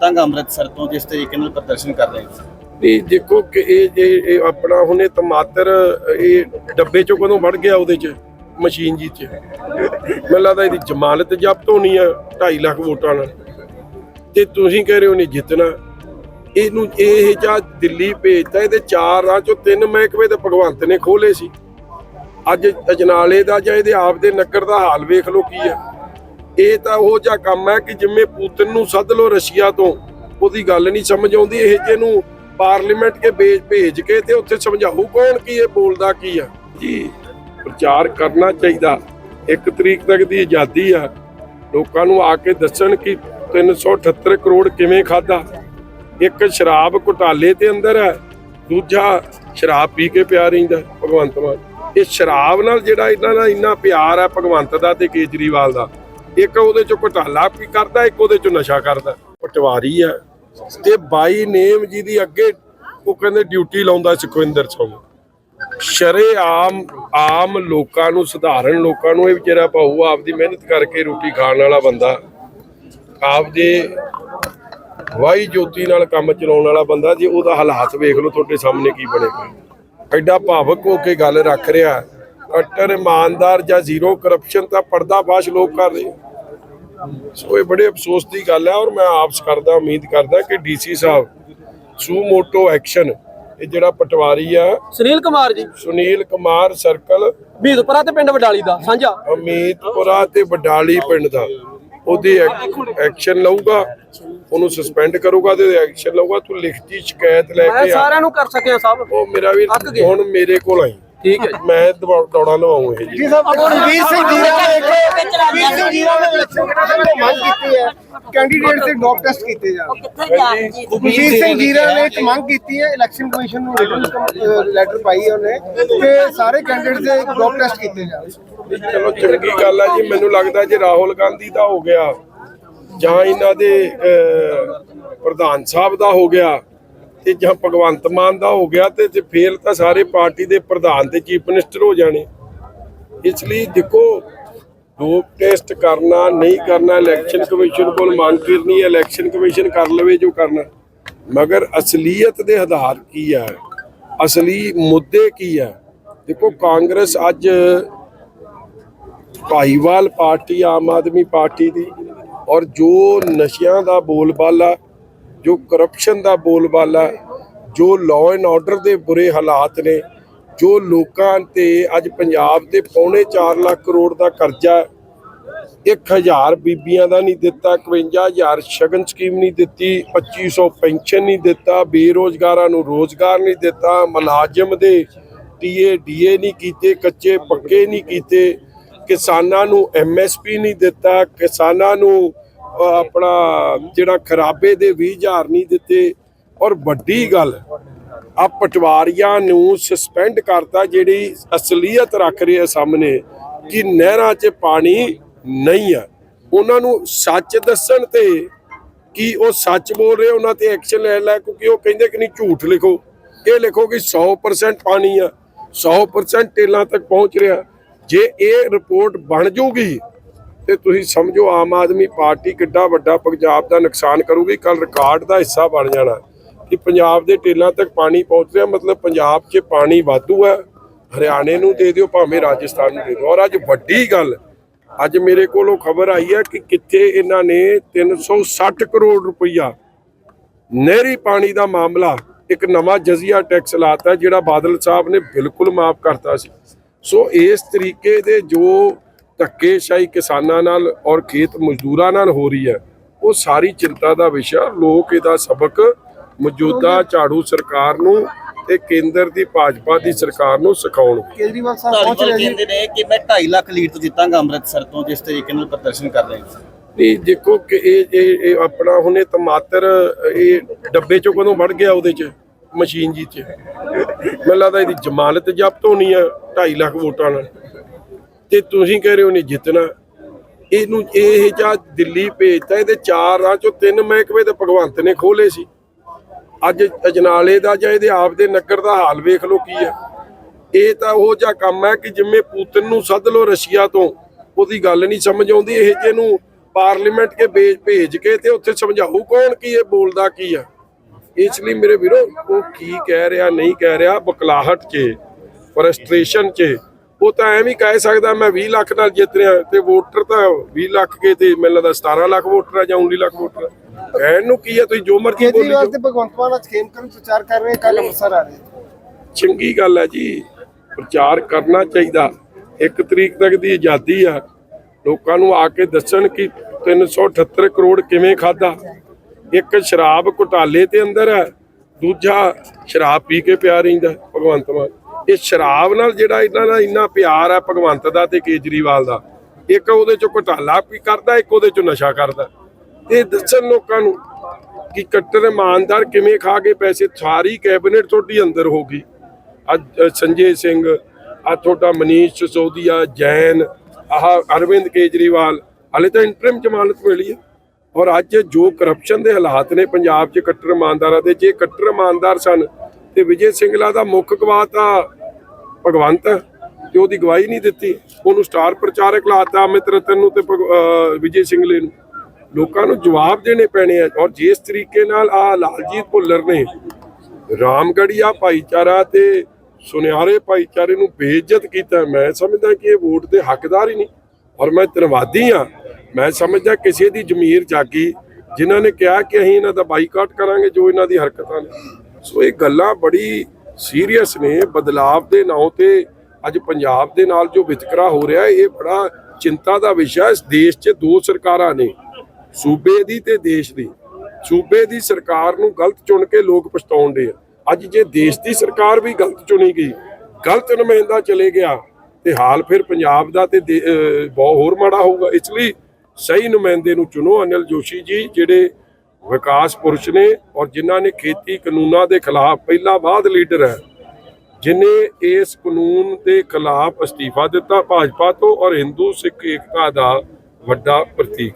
ਜਿੱਤਾਂਗਾ ਅੰਮ੍ਰਿਤਸਰ ਤੋਂ ਜਿਸ ਤਰੀਕੇ ਨਾਲ ਪ੍ਰਦਰਸ਼ਨ ਕਰ ਰਹੇ ਹੋ? ਨਹੀਂ, ਦੇਖੋ ਕਿ ਇਹ ਇਹ ਇਹ ਆਪਣਾ ਹੁਣੇ ਟਮਾਟਰ ਇਹ ਡੱਬੇ ਚੋਂ ਕਦੋਂ ਵੜ ਗਿਆ ਉਹਦੇ ਚ, ਮਸ਼ੀਨ ਜੀ ਚ? ਮੈਨੂੰ ਲੱਗਦਾ ਇਹਦੀ ਜ਼ਮਾਨਤ ਜ਼ਬਤ ਹੋਣੀ ਆ 2.5 ਲੱਖ ਵੋਟਾਂ ਨਾਲ। ਤੇ ਤੁਸੀਂ ਕਹਿ ਰਹੇ ਹੋ ਨਹੀਂ ਜਿੱਤਣਾ। ਇਹਨੂੰ, ਇਹ ਜਾਂ ਦਿੱਲੀ ਭੇਜਤਾ, ਇਹਦੇ ਚਾਰ ਰਾਹ ਚੋਂ ਤਿੰਨ ਮਹਿਕਮੇ ਤੇ ਭਗਵੰਤ ਨੇ ਖੋਲੇ ਸੀ। ਅੱਜ ਅਜਨਾਲੇ ਦਾ ਜਾਂ ਇਹਦੇ ਆਪ ਦੇ ਨਗਰ ਦਾ ਹਾਲ ਵੇਖ ਲੋ ਕੀ ਆ। ਇਹ ਤਾਂ ਉਹ ਜਿਹਾ ਕੰਮ ਹੈ ਕਿ ਜਿਵੇਂ ਪੂਤਨ ਨੂੰ ਸੱਦ ਲਓ ਰਸ਼ੀਆ ਤੋਂ, ਉਹਦੀ ਗੱਲ ਨਹੀਂ ਸਮਝ ਆਉਂਦੀ, ਇਹ ਜਿਹਨੂੰ ਪਾਰਲੀਮੈਂਟ ਕੇ ਭੇਜ ਭੇਜ ਕੇ ਤੇ ਉੱਥੇ ਸਮਝਾਊ ਕੌਣ ਕੀ ਇਹ ਬੋਲਦਾ ਕੀ ਆ? ਜੀ, ਪ੍ਰਚਾਰ ਕਰਨਾ ਚਾਹੀਦਾ। ਇੱਕ ਤਰੀਕ ਤੱਕ ਦੀ ਆਜ਼ਾਦੀ ਆ। ਲੋਕਾਂ ਨੂੰ ਆ ਕੇ ਦੱਸਣ ਕਿ 378 ਕਰੋੜ ਕਿਵੇਂ ਖਾਦਾ ਇੱਕ ਸ਼ਰਾਬ ਘੁਟਾਲੇ ਦੇ ਅੰਦਰ ਹੈ, ਦੂਜਾ ਸ਼ਰਾਬ ਪੀ ਕੇ ਪਿਆ ਰਹਿੰਦਾ ਭਗਵੰਤ ਮਾਨ। ਇਹ ਸ਼ਰਾਬ ਨਾਲ ਜਿਹੜਾ ਇਹਨਾਂ ਦਾ ਇੰਨਾ ਪਿਆਰ ਹੈ, ਭਗਵੰਤ ਦਾ ਤੇ ਕੇਜਰੀਵਾਲ ਦਾ। ਇੱਕ ਉਹਦੇ ਚੋਂ ਘੁਟਾਲਾ ਵੀ ਕਰਦਾ, ਇੱਕ ਉਹਦੇ ਚੋਂ ਨਸ਼ਾ ਕਰਦਾ। ਪਟਵਾਰੀ ਆ। ਤੇ ਬਾਈ ਨੇਮ ਜਿਹਦੀ ਅੱਗੇ ਉਹ ਕਹਿੰਦੇ ਡਿਊਟੀ ਲਾਉਂਦਾ ਸੁਖਵਿੰਦਰ ਸਿੰਘ। ਸ਼ਰੇ ਆਮ ਆਮ ਲੋਕਾਂ ਨੂੰ, ਸਧਾਰਨ ਲੋਕਾਂ ਨੂੰ ਇਹ ਵਿਚਾਰਾ ਭਾਊ ਆਪਦੀ ਮਿਹਨਤ ਕਰਕੇ ਰੋਟੀ ਖਾਣ ਵਾਲਾ ਬੰਦਾ, ਆਪਦੇ ਵਾਈ ਜੋਤੀ ਨਾਲ ਕੰਮ ਚਲਾਉਣ ਵਾਲਾ ਬੰਦਾ, ਜੇ ਉਹਦਾ ਹਾਲਾਤ ਵੇਖ ਲਓ ਤੁਹਾਡੇ ਸਾਹਮਣੇ ਕੀ ਬਣੇਗਾ ਐਡਾ ਭਾਵਕ ਹੋ ਕੇ ਗੱਲ ਰੱਖ ਰਿਹਾ। ਅਟਰ ਇਮਾਨਦਾਰ ਜਾਂ ਜ਼ੀਰੋ ਕਰਪਸ਼ਨ ਤਾਂ ਪਰਦਾਫਾਸ਼ ਲੋਕ ਕਰ ਰਹੇ ਸੋ ਇਹ ਬੜੇ ਅਫਸੋਸ ਦੀ ਗੱਲ ਹੈ ਔਰ ਮੈਂ ਆਪਸ ਕਰਦਾ ਉਮੀਦ ਕਰਦਾ ਕਿ ਡੀਸੀ ਸਾਹਿਬ ਸੂ ਮੋਟੋ ਐਕਸ਼ਨ ਇਹ ਜਿਹੜਾ ਪਟਵਾਰੀ ਆ। ਸੁਨੀਲ ਕੁਮਾਰ ਜੀ। ਸੁਨੀਲ ਕੁਮਾਰ ਸਰਕਲ ਬੀਦਪੁਰਾ ਤੇ ਪਿੰਡ ਵਡਾਲੀ ਦਾ ਸਾਂਝਾ। ਅਮੀਤਪੁਰਾ ਤੇ ਬਡਾਲੀ ਪਿੰਡ ਦਾ। ਉਹਦੀ ਐਕਸ਼ਨ ਲਊਗਾ ਉਹਨੂੰ ਸਸਪੈਂਡ ਕਰੂਗਾ ਤੇ ਐਕਸ਼ਨ ਲਊਗਾ। ਤੂੰ ਲਿਖਤੀ ਸ਼ਿਕਾਇਤ ਲੈ ਕੇ ਆ। ਸਾਰਿਆਂ ਨੂੰ ਕਰ ਸਕਿਆ ਸਭ। ਉਹ ਮੇਰਾ ਵੀ। ਹੁਣ ਮੇਰੇ ਕੋਲ ਆਈ। ਠੀਕ ਹੈ ਜੀ। ਮੈਂ ਦੌੜਾਂ ਲਵਾਉਂ ਇਹ ਜੀ ਵੀਰ ਸਿੰਘ ਜੀਰਾ ਨੇ ਇੱਕ ਵੀਰ ਸਿੰਘ ਜੀਰਾ ਨੇ ਇਲੈਕਸ਼ਨ ਕਮਿਸ਼ਨ ਤੋਂ ਮੰਗ ਕੀਤੀ ਹੈ ਕੈਂਡੀਡੇਟ ਦੇ ਡੋਪ ਟੈਸਟ ਕੀਤੇ ਜਾਣ ਵੀਰ ਸਿੰਘ ਜੀਰਾ ਨੇ ਇੱਕ ਮੰਗ ਕੀਤੀ ਹੈ ਇਲੈਕਸ਼ਨ ਕਮਿਸ਼ਨ ਨੂੰ ਰਿਟਨ ਲੈਟਰ ਪਾਈ ਹੈ ਉਹਨੇ ਕਿ ਸਾਰੇ ਕੈਂਡੀਡੇਟ ਦੇ ਡੋਪ ਟੈਸਟ ਕੀਤੇ ਜਾਣ ਚਲੋ ਚੰਗੀ ਗੱਲ ਹੈ ਜੀ। ਮੈਨੂੰ ਲੱਗਦਾ ਜੇ ਰਾਹੁਲ ਗਾਂਧੀ ਦਾ ਹੋ ਗਿਆ ਜਾਂ ਇਹਨਾਂ ਦੇ ਅਹ, ਪ੍ਰਧਾਨ ਸਾਹਿਬ ਦਾ ਹੋ ਗਿਆ ਤੇ ਜਾਂ ਭਗਵੰਤ ਮਾਨ ਦਾ ਹੋ ਗਿਆ ਤੇ ਤੇ ਫੇਲ ਤਾਂ ਸਾਰੇ ਪਾਰਟੀ ਦੇ ਪ੍ਰਧਾਨ ਤੇ ਚੀਫ ਮਿਨਿਸਟਰ ਹੋ ਜਾਣੇ। ਇਸ ਲਈ ਦੇਖੋ ਡੋਪ ਟੈਸਟ ਕਰਨਾ, ਨਹੀਂ ਕਰਨਾ, ਇਲੈਕਸ਼ਨ ਕਮਿਸ਼ਨ ਕੋਲ ਮੰਗ ਕਰਨੀ ਹੈ ਇਲੈਕਸ਼ਨ ਕਮਿਸ਼ਨ ਕਰ ਲਵੇ ਜੋ ਕਰਨਾ। ਮਗਰ ਅਸਲੀਅਤ ਦੇ ਆਧਾਰ ਕੀ ਹੈ? ਅਸਲੀ ਮੁੱਦੇ ਕੀ ਹੈ? ਦੇਖੋ, ਕਾਂਗਰਸ ਅੱਜ ਭਾਈਵਾਲ ਪਾਰਟੀ, ਆਮ ਆਦਮੀ ਪਾਰਟੀ ਦੀ ਔਰ ਜੋ ਨਸ਼ਿਆਂ ਦਾ ਬੋਲਬਾਲਾ ਜੋ ਕਰਪਸ਼ਨ ਦਾ ਬੋਲਬਾਲਾ, ਜੋ ਲਾਅ ਐਂਡ ਆਰਡਰ ਦੇ ਬੁਰੇ ਹਾਲਾਤ ਨੇ, ਜੋ ਲੋਕਾਂ ਤੇ ਅੱਜ ਪੰਜਾਬ ਦੇ ਪੌਣੇ 4 ਲੱਖ ਕਰੋੜ ਦਾ ਕਰਜ਼ਾ ਹੈ। 1000 ਬੀਬੀਆਂ ਦਾ ਨਹੀਂ ਦਿੱਤਾ 51000 ਸ਼ਗਨ ਸਕੀਮ ਨਹੀਂ ਦਿੱਤੀ 2500 ਪੈਨਸ਼ਨ ਨਹੀਂ ਦਿੱਤਾ, ਬੇਰੋਜ਼ਗਾਰਾਂ ਨੂੰ ਰੋਜ਼ਗਾਰ ਨਹੀਂ ਦਿੱਤਾ, ਮੁਲਾਜ਼ਮ ਦੇ ਟੀਏ ਡੀਏ ਨਹੀਂ ਕੀਤੇ, ਕੱਚੇ ਪੱਕੇ ਨਹੀਂ ਕੀਤੇ, ਕਿਸਾਨਾਂ ਨੂੰ ਐਮਐਸਪੀ ਨਹੀਂ ਦਿੱਤਾ, ਕਿਸਾਨਾਂ ਨੂੰ ਆਪਣਾ ਜਿਹੜਾ ਖਰਾਬੇ ਦੇ 20000 ਨਹੀਂ ਦਿੱਤੇ, ਔਰ ਵੱਡੀ ਗੱਲ ਆ ਪਟਵਾਰੀਆਂ ਨੂੰ ਸਸਪੈਂਡ ਕਰਤਾ ਜਿਹੜੀ ਅਸਲੀਅਤ ਰੱਖ ਰਹੀ ਹੈ ਸਾਹਮਣੇ ਕਿ ਨਹਿਰਾਂ 'ਚ ਪਾਣੀ ਨਹੀਂ ਆ। ਉਹਨਾਂ ਨੂੰ ਸੱਚ ਦੱਸਣ ਤੇ ਕਿ ਉਹ ਸੱਚ ਬੋਲ ਰਹੇ, ਉਹਨਾਂ ਤੇ ਐਕਸ਼ਨ ਲੈ ਲੈ, ਕਿਉਂਕਿ ਉਹ ਕਹਿੰਦੇ ਕਿ ਨਹੀਂ ਝੂਠ ਲਿਖੋ। ਇਹ ਲਿਖੋ ਕਿ 100% ਪਾਣੀ ਆ 100% ਟੇਲਾਂ ਤੱਕ ਪਹੁੰਚ ਰਿਹਾ। ਜੇ ਇਹ ਰਿਪੋਰਟ ਬਣ ਜੂਗੀ ਤੇ ਤੁਸੀਂ ਸਮਝੋ ਆਮ ਆਦਮੀ ਪਾਰਟੀ ਕਿੱਡਾ ਵੱਡਾ ਪੰਜਾਬ ਦਾ ਨੁਕਸਾਨ ਕਰੂਗੀ ਕੱਲ ਰਿਕਾਰਡ ਦਾ ਹਿੱਸਾ ਬਣ ਜਾਣਾ ਕਿ ਪੰਜਾਬ ਦੇ ਟੇਲਾਂ ਤੱਕ ਪਾਣੀ ਪਹੁੰਚ ਰਿਹਾ, ਮਤਲਬ ਪੰਜਾਬ 'ਚ ਪਾਣੀ ਵਾਧੂ ਹੈ, ਹਰਿਆਣੇ ਨੂੰ ਦੇ ਦਿਓ, ਭਾਵੇਂ ਰਾਜਸਥਾਨ ਨੂੰ ਦੇ ਦਿਓ। ਔਰ ਅੱਜ ਵੱਡੀ ਗੱਲ, ਅੱਜ ਮੇਰੇ ਕੋਲੋਂ ਖਬਰ ਆਈ ਹੈ ਕਿ ਕਿੱਥੇ ਇਹਨਾਂ ਨੇ 360 ਕਰੋੜ ਰੁਪਈਆ ਨਹਿਰੀ ਪਾਣੀ ਦਾ ਮਾਮਲਾ, ਇੱਕ ਨਵਾਂ ਜਜ਼ੀਆ ਟੈਕਸ ਲਾਤਾ ਜਿਹੜਾ ਬਾਦਲ ਸਾਹਿਬ ਨੇ ਬਿਲਕੁਲ ਮਾਫ ਕਰਤਾ ਸੀ। ਸੋ ਇਸ ਤਰੀਕੇ ਦੇ ਜੋ ਧੱਕੇਸ਼ਾਹੀ ਕਿਸਾਨਾਂ ਨਾਲ ਔਰ ਖੇਤ ਮਜ਼ਦੂਰਾਂ ਨਾਲ ਹੋ ਰਹੀ ਹੈ। ਉਹ ਸਾਰੀ ਚਿੰਤਾ ਦਾ ਵਿਸ਼ਾ ਲੋਕ ਇਹਦਾ ਸਬਕ ਮੌਜੂਦਾ ਝਾੜੂ ਸਰਕਾਰ ਨੂੰ ਤੇ ਕੇਂਦਰ ਦੀ ਭਾਜਪਾ ਦੀ ਸਰਕਾਰ ਨੂੰ ਸਿਖਾਉਣਗੇ ਕੇਜਰੀਵਾਲ ਸਾਹਿਬ ਪਹੁੰਚ ਧਾਲੀਵਾਲ ਰਹੇ ਜੀ। ਕਹਿੰਦੇ ਨੇ ਕਿ ਮੈਂ 2.5 ਲੱਖ ਲੀਡ ਤੋਂ ਜਿੱਤਾਂਗਾ ਅੰਮ੍ਰਿਤਸਰ ਤੋਂ ਜਿਸ ਤਰੀਕੇ ਨਾਲ ਪ੍ਰਦਰਸ਼ਨ ਕਰ ਰਹੇ ਹੋ ਨਹੀਂ ਦੇਖੋ ਕਿ ਇਹ ਇਹ ਇਹ ਆਪਣਾ ਹੁਣੇ ਟਮਾਟਰ ਇਹ ਡੱਬੇ ਚੋਂ ਕਦੋਂ ਵੜ ਗਿਆ ਉਹਦੇ ਚ ਮਸ਼ੀਨ ਜੀ ਚ? ਮੈਨੂੰ ਲੱਗਦਾ ਇਹਦੀ ਜ਼ਮਾਨਤ ਜ਼ਬਤ ਹੋਣੀ ਆ 2.5 ਲੱਖ ਵੋਟਾਂ ਨਾਲ। ਤੇ ਤੁਸੀਂ ਕਹਿ ਰਹੇ ਹੋ ਨਹੀਂ ਜਿੱਤਣਾ। ਇਹਨੂੰ ਇਹ ਜਾਂ ਦਿੱਲੀ ਭੇਜਤਾ, ਇਹਦੇ ਚਾਰ ਰਾਹ ਚੋਂ ਤਿੰਨ ਮਹਿਕਮੇ ਤੇ ਭਗਵੰਤ ਨੇ ਖੋਲੇ ਸੀ। ਅੱਜ ਅਜਨਾਲੇ ਦਾ ਜਾਂ ਇਹਦੇ ਆਪ ਦੇ ਨਗਰ ਦਾ ਹਾਲ ਵੇਖ ਲਓ ਕੀ ਹੈ ਇਹ ਤਾਂ ਉਹ ਜਿਹਾ ਕੰਮ ਹੈ ਕਿ ਜਿਵੇਂ ਪੂਤਨ ਨੂੰ ਸੱਦ ਲਓ ਰਸ਼ੀਆ ਤੋਂ, ਉਹਦੀ ਗੱਲ ਨਹੀਂ ਸਮਝ ਆਉਂਦੀ। ਇਹ ਜਿਹਨੂੰ ਪਾਰਲੀਮੈਂਟ ਕੇ ਭੇਜ ਭੇਜ ਕੇ ਤੇ ਉੱਥੇ ਸਮਝਾਊ ਕੌਣ ਕੀ ਇਹ ਬੋਲਦਾ ਕੀ ਆ। ਇਸ ਲਈ ਮੇਰੇ ਵੀਰੋ, ਉਹ ਕੀ ਕਹਿ ਰਿਹਾ, ਨਹੀਂ ਕਹਿ ਰਿਹਾ, ਬਕਲਾਹਟ 'ਚ ਫਰਸਟ੍ਰੇਸ਼ਨ 'ਚ ਉਹ ਤਾਂ ਐਵੇਂ ਹੀ ਕਹਿ ਸਕਦਾ ਮੈਂ 20 ਲੱਖ ਨਾਲ ਜਿੱਤ ਰਿਹਾ ਤੇ ਵੋਟਰ ਤਾਂ 20 ਲੱਖ ਕੇ ਤੇ ਮੈਨੂੰ ਲੱਗਦਾ 17 ਲੱਖ ਵੋਟਰ ਆ ਜਾਂ 19 ਲੱਖ ਵੋਟਰ। ਕਹਿਣ ਨੂੰ ਕੀ ਆ ਤੁਸੀਂ ਜੋ ਮਰਜ਼ੀ ਬੋਲੀ ਜਾਓ। ਤੇ ਭਗਵੰਤ ਮਾਨ ਅੱਜ ਖੇਮਕਰਨ ਪ੍ਰਚਾਰ ਕਰ ਰਹੇ ਕੱਲ ਅੰਮ੍ਰਿਤਸਰ ਆ ਰਹੇ। ਚੰਗੀ ਗੱਲ ਹੈ ਜੀ ਪ੍ਰਚਾਰ ਕਰਨਾ ਚਾਹੀਦਾ। ਇੱਕ ਤਰੀਕ ਤੱਕ ਦੀ ਆਜ਼ਾਦੀ ਆ। ਲੋਕਾਂ ਨੂੰ ਆ ਕੇ ਦੱਸਣ ਕਿ 378 ਕਰੋੜ ਕਿਵੇਂ ਖਾਦਾ ਇੱਕ ਸ਼ਰਾਬ ਘੁਟਾਲੇ ਤੇ ਅੰਦਰ ਹੈ ਦੂਜਾ ਸ਼ਰਾਬ ਪੀ ਕੇ ਪਿਆ ਰਹਿੰਦਾ ਭਗਵੰਤ ਮਾਨ। ਇਹ ਸ਼ਰਾਬ ਨਾਲ ਜਿਹੜਾ ਇਹਨਾਂ ਦਾ ਇੰਨਾ ਪਿਆਰ ਹੈ ਭਗਵੰਤ ਦਾ ਤੇ ਕੇਜਰੀਵਾਲ ਦਾ, ਇੱਕ ਉਹਦੇ ਚੋਂ ਘੁਟਾਲਾ ਵੀ ਕਰਦਾ, ਇੱਕ ਉਹਦੇ ਚੋਂ ਨਸ਼ਾ ਕਰਦਾ। ਇਹ ਦੱਸਣ ਲੋਕਾਂ ਨੂੰ ਕਿ ਕੱਟਰ ਇਮਾਨਦਾਰ ਕਿਵੇਂ ਖਾ ਕੇ ਪੈਸੇ, ਸਾਰੀ ਕੈਬਨਿਟ ਤੁਹਾਡੀ ਅੰਦਰ ਹੋ ਗਈ। ਅੱਜ ਸੰਜੇ ਸਿੰਘ, ਆ ਤੁਹਾਡਾ ਮਨੀਸ਼ ਸਿਸੋਦੀਆ, ਜੈਨ, ਆਹ ਅਰਵਿੰਦ ਕੇਜਰੀਵਾਲ, ਹਲੇ ਤਾਂ ਇੰਟਰਮ ਜ਼ਮਾਨਤ ਮਿਲੀ ਹੈ ਔਰ ਅੱਜ ਜੋ ਕਰਪਸ਼ਨ ਦੇ ਹਾਲਾਤ ਨੇ ਪੰਜਾਬ 'ਚ ਕੱਟਰ ਇਮਾਨਦਾਰਾਂ ਦੇ, ਜੇ ਕੱਟਰ ਇਮਾਨਦਾਰ ਸਨ ਤੇ ਵਿਜੇ ਸਿੰਗਲਾ ਦਾ ਮੁੱਖ ਗਵਾਹ ਤਾਂ ਭਗਵੰਤ ਤੇ ਉਹਦੀ ਗਵਾਹੀ ਨਹੀਂ ਦਿੱਤੀ। ਉਹਨੂੰ ਸਟਾਰ ਪ੍ਰਚਾਰਕ ਲਾਤਾ ਅਮਿਤ ਰਤਨ ਨੂੰ ਤੇ ਵਿਜੇ ਸਿੰਗਲੇ ਨੂੰ। ਲੋਕਾਂ ਨੂੰ ਜਵਾਬ ਦੇਣੇ ਪੈਣੇ ਆ ਔਰ ਜਿਸ ਤਰੀਕੇ ਨਾਲ ਆ ਲਾਲਜੀਤ ਭੁੱਲਰ ਨੇ ਰਾਮਗੜੀਆ ਭਾਈਚਾਰਾ ਤੇ ਸੁਨਿਆਰੇ ਭਾਈਚਾਰੇ ਨੂੰ ਬੇਇੱਜ਼ਤ ਕੀਤਾ, ਮੈਂ ਸਮਝਦਾ ਕਿ ਇਹ ਵੋਟ ਦੇ ਹੱਕਦਾਰ ਹੀ ਨਹੀਂ। ਔਰ ਮੈਂ ਧੰਨਵਾਦੀ ਆ ਮੈਂ ਸਮਝਦਾ ਕਿਸੇ ਦੀ ਜ਼ਮੀਰ ਜਾਗੀ, ਜਿਨ੍ਹਾਂ ਨੇ ਕਿਹਾ ਕਿ ਅਸੀਂ ਇਹਨਾਂ ਦਾ ਬਾਈਕਾਟ ਕਰਾਂਗੇ ਜੋ ਇਹਨਾਂ ਦੀ ਹਰਕਤਾਂ ਨੇ। ਸੋ ਇਹ ਗੱਲਾਂ ਬੜੀ ਸੀਰੀਅਸ ਨੇ ਬਦਲਾਵ ਦੇ ਨਾਂ ਤੇ ਅੱਜ ਪੰਜਾਬ ਦੇ ਨਾਲ ਜੋ ਵਿਤਕਰਾ ਹੋ ਰਿਹਾ ਇਹ ਬੜਾ ਚਿੰਤਾ ਦਾ ਵਿਸ਼ਾ ਇਸ ਦੇਸ਼ 'ਚ ਦੋ ਸਰਕਾਰਾਂ ਨੇ, ਸੂਬੇ ਦੀ ਤੇ ਦੇਸ਼ ਦੀ। ਸੂਬੇ ਦੀ ਸਰਕਾਰ ਨੂੰ ਗਲਤ ਚੁਣ ਕੇ ਲੋਕ ਪਛਤਾਉਂਦੇ ਆ। ਅੱਜ ਜੇ ਦੇਸ਼ ਦੀ ਸਰਕਾਰ ਵੀ ਗਲਤ ਚੁਣੀ ਗਈ, ਗਲਤ ਨੁਮਾਇੰਦਾ ਚਲੇ ਗਿਆ, ਤੇ ਹਾਲ ਫਿਰ ਪੰਜਾਬ ਦਾ ਤੇ ਦੇ- ਬਹੁਤ ਹੋਰ ਮਾੜਾ ਹੋਊਗਾ। ਇਸ ਲਈ ਸਹੀ ਨੁਮਾਇੰਦੇ ਨੂੰ ਚੁਣੋ। ਅਨਿਲ ਜੋਸ਼ੀ ਜੀ, ਜਿਹੜੇ ਵਿਕਾਸ ਪੁਰਸ਼ ਨੇ ਔਰ ਜਿਨ੍ਹਾਂ ਨੇ ਖੇਤੀ ਕਾਨੂੰਨਾਂ ਦੇ ਖਿਲਾਫ ਪਹਿਲਾ ਬਾਅਦ ਲੀਡਰ ਹੈ, ਜਿਨੇ ਇਸ ਕਾਨੂੰਨ ਦੇ ਖਿਲਾਫ ਅਸਤੀਫਾ ਦਿੱਤਾ ਭਾਜਪਾ ਤੋਂ ਔਰ ਹਿੰਦੂ ਸਿੱਖ ਏਕਤਾ ਦਾ ਵੱਡਾ ਪ੍ਰਤੀਕ